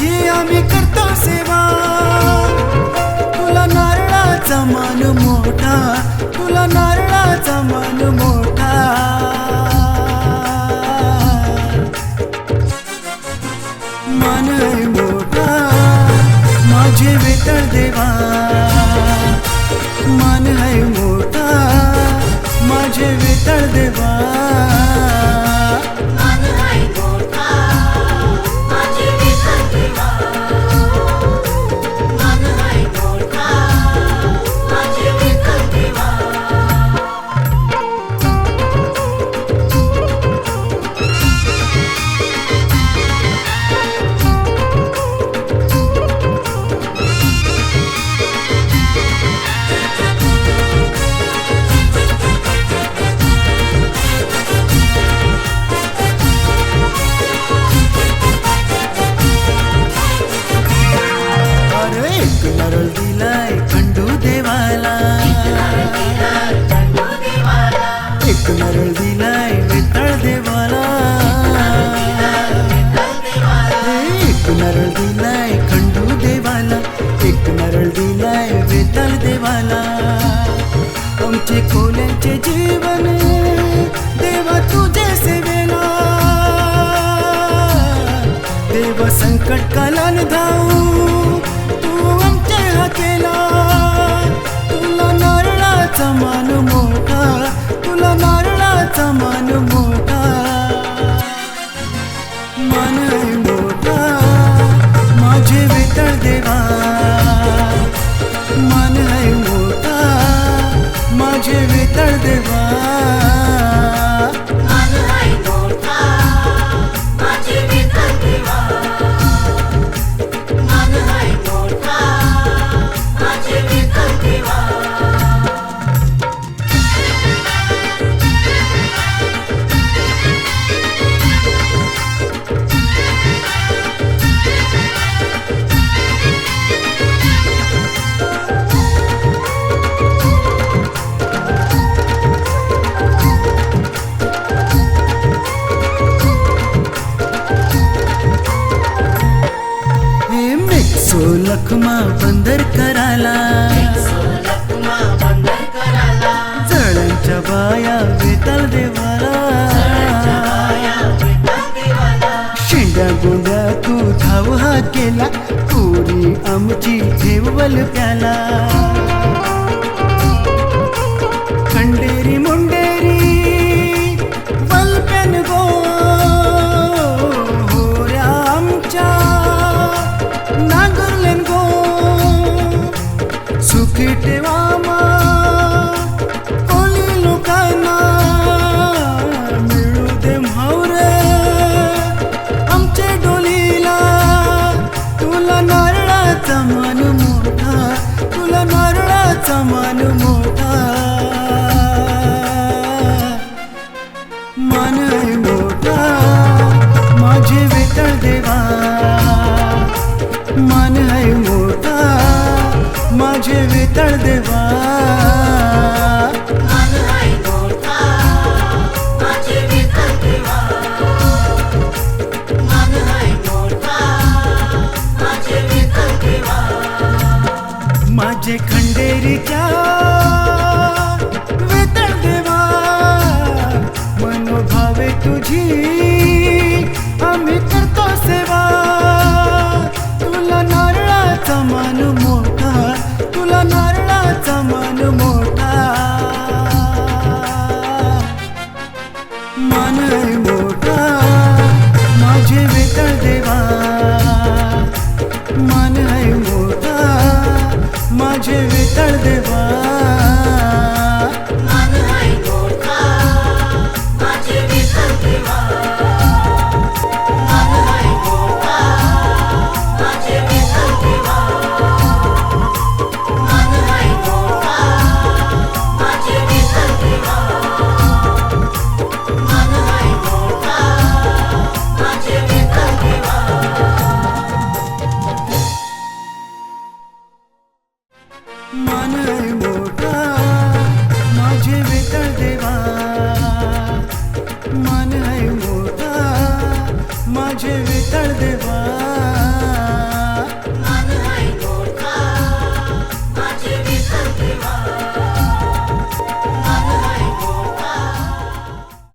तुझी आम्ही करतो सेवा. तुला नारळाचा मान मोठा तुला नारळाचा मान मोठा. माझे वेतळ देवा. मन है मोठा माझे वेतळ देवा. कटकलान धावू. तू आमच्या हाकेला. तुला नारळाचा मान मोठा. तुला नारळाचा मान मोठा. मान मोठा. माझे वितळ देवा. मान मोठा. माझे वितळ देवा. लखमा बंदर कराला चळ्यांच्या बाया वेताल देवाला. शेंड्या गोंड्या तू धाव हा केला. कोरी आमची ठेवल प्याला. खंडेरी खंडेरीच्या मन मोठा माझे विठळ देवा. मन माझे देवा.